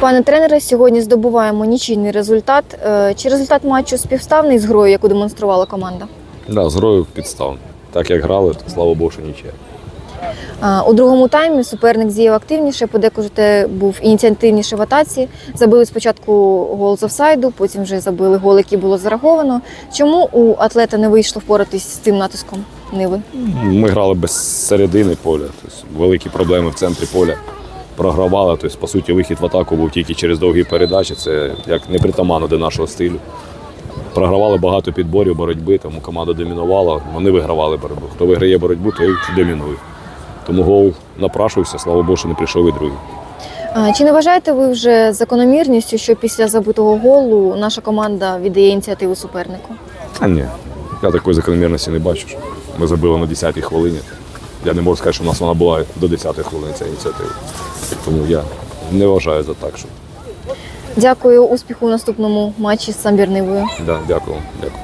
Пане тренере, сьогодні здобуваємо нічийний результат. Е, Чи результат матчу співставний з грою, яку демонструвала команда? Да, з грою підставно. Так як грали, то слава Богу, що нічия. Е, У другому таймі суперник діяв активніше, подекуди був ініціативніше в атаці. Забили спочатку гол з офсайду, потім вже забили гол, який було зараховано. Чому у атлета не вийшло впоратись з цим натиском Ниви? Ми грали без середини поля, тобто великі проблеми в центрі поля. Програвали, тобто, по суті, вихід в атаку був тільки через довгі передачі. Це як не притаманно до нашого стилю. Програвали багато підборів, боротьби, тому команда домінувала, вони вигравали боротьбу. Хто виграє боротьбу, той домінує. Тому гол напрашувався, слава Богу, що не прийшов і другий. Чи не вважаєте ви вже закономірністю, що після забитого голу наша команда віддає ініціативу супернику? А ні, я такої закономірності не бачу. Ми забили на 10-й хвилині. Я не можу сказати, що в нас вона була до 10-ї хвилини ця ініціатива. Тому я не вважаю за так, що Дякую, успіху у наступному матчі з самбірнивою. да, дякую. дякую.